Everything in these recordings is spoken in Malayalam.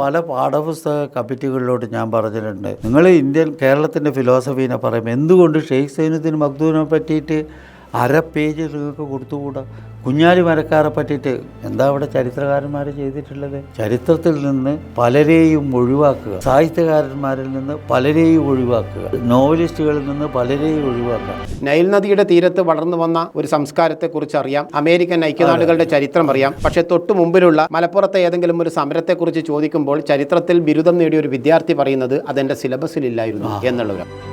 പല പാഠപുസ്തക കമ്മിറ്റികളിലോട്ട് ഞാൻ പറഞ്ഞിട്ടുണ്ട്. നിങ്ങൾ ഇന്ത്യൻ കേരളത്തിന്റെ ഫിലോസഫീനെ പറയുമ്പോൾ എന്തുകൊണ്ട് ഷെയ്ഖ് സൈനുദ്ദീൻ മഖ്ദൂനെ പറ്റിയിട്ട് അര പേജ് നിങ്ങൾക്ക് കൊടുത്തുകൂടാ? കുഞ്ഞാലി മരക്കാരെ പറ്റിയിട്ട് എന്താ അവിടെ ചരിത്രകാരന്മാർ ചെയ്തിട്ടുള്ളത്? ചരിത്രത്തിൽ നിന്ന് പലരെയും ഒഴിവാക്കുക. സാഹിത്യകാരന്മാരിൽ നിന്ന് പലരെയും ഒഴിവാക്കുക. നോവലിസ്റ്റുകളിൽ നിന്ന് പലരെയും ഒഴിവാക്കുക. നൈൽ നദിയുടെ തീരത്ത് വളർന്നു വന്ന ഒരു സംസ്കാരത്തെക്കുറിച്ച് അറിയാം. അമേരിക്കൻ ഐക്യനാടുകളുടെ ചരിത്രം അറിയാം. പക്ഷേ തൊട്ടു മുമ്പിലുള്ള മലപ്പുറത്തെ ഏതെങ്കിലും ഒരു സമരത്തെക്കുറിച്ച് ചോദിക്കുമ്പോൾ ചരിത്രത്തിൽ ബിരുദം നേടിയ ഒരു വിദ്യാർത്ഥി പറയുന്നത് അതെന്റെ സിലബസിലില്ലായിരുന്നു എന്നുള്ളവരാണ്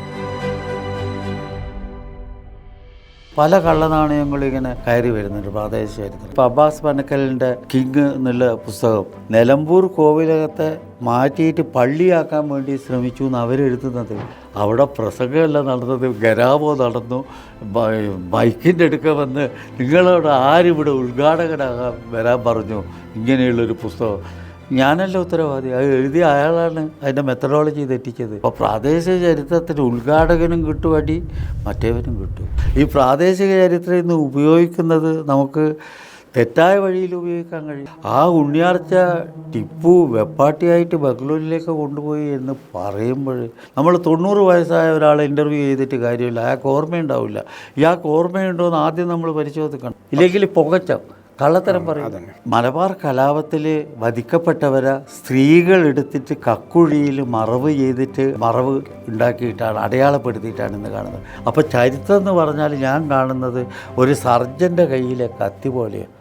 പല കള്ളനാണയങ്ങളും ഇങ്ങനെ കയറി വരുന്നുണ്ട് പ്രാദേശിക ചരിത്രം ഇപ്പം അബ്ബാസ് പനക്കലിന്റെ കിങ് എന്നുള്ള പുസ്തകം നിലമ്പൂർ കോവിലകത്തെ മാറ്റിയിട്ട് പള്ളിയാക്കാൻ വേണ്ടി ശ്രമിച്ചു എന്ന് അവരെഴുതുന്നത്. അവിടെ പ്രസംഗമല്ല നടന്നത് ഗരാമോ നടന്നു ബൈക്കിന്റെ അടുക്ക വന്ന് നിങ്ങളോട് ആരിവിടെ ഉദ്ഘാടകനാകാൻ വരാൻ പറഞ്ഞു? ഇങ്ങനെയുള്ളൊരു പുസ്തകം. ഞാനല്ല ഉത്തരവാദി. അത് എഴുതിയ അയാളാണ് അതിന്റെ മെത്തഡോളജി തെറ്റിച്ചത്. അപ്പോൾ പ്രാദേശിക ചരിത്രത്തിന് ഉദ്ഘാടകനും കിട്ടും അടി മറ്റേവനും കിട്ടും. ഈ പ്രാദേശിക ചരിത്രം ഇന്ന് ഉപയോഗിക്കുന്നത് നമുക്ക് തെറ്റായ വഴിയിൽ ഉപയോഗിക്കാൻ കഴിയും. ആ ഉണ്ണിയാർച്ച ടിപ്പു വെപ്പാട്ടിയായിട്ട് ബംഗളൂരിലേക്ക് കൊണ്ടുപോയി എന്ന് പറയുമ്പോൾ നമ്മൾ തൊണ്ണൂറ് വയസ്സായ ഒരാളെ ഇന്റർവ്യൂ ചെയ്തിട്ട് കാര്യമില്ല. അയാൾക്ക് ഓർമ്മയുണ്ടാവില്ല. ഇയാൾക്ക് ഓർമ്മയുണ്ടോ എന്ന് ആദ്യം നമ്മൾ പരിശോധിക്കണം. ഇല്ലെങ്കിൽ പുകച്ച. കള്ളത്തരം പറയും. മലബാർ കലാപത്തിൽ വധിക്കപ്പെട്ടവരെ സ്ത്രീകൾ എടുത്തിട്ട് കക്കുഴിയിൽ മറവ് ചെയ്തിട്ട് മറവ് ഉണ്ടാക്കിയിട്ടാണ് അടയാളപ്പെടുത്തിയിട്ടാണ് ഇന്ന് കാണുന്നത്. അപ്പോൾ ചരിത്രം എന്ന് പറഞ്ഞാൽ ഞാൻ കാണുന്നത് ഒരു സർജന്റെ കയ്യിലെ കത്തി പോലെയാണ്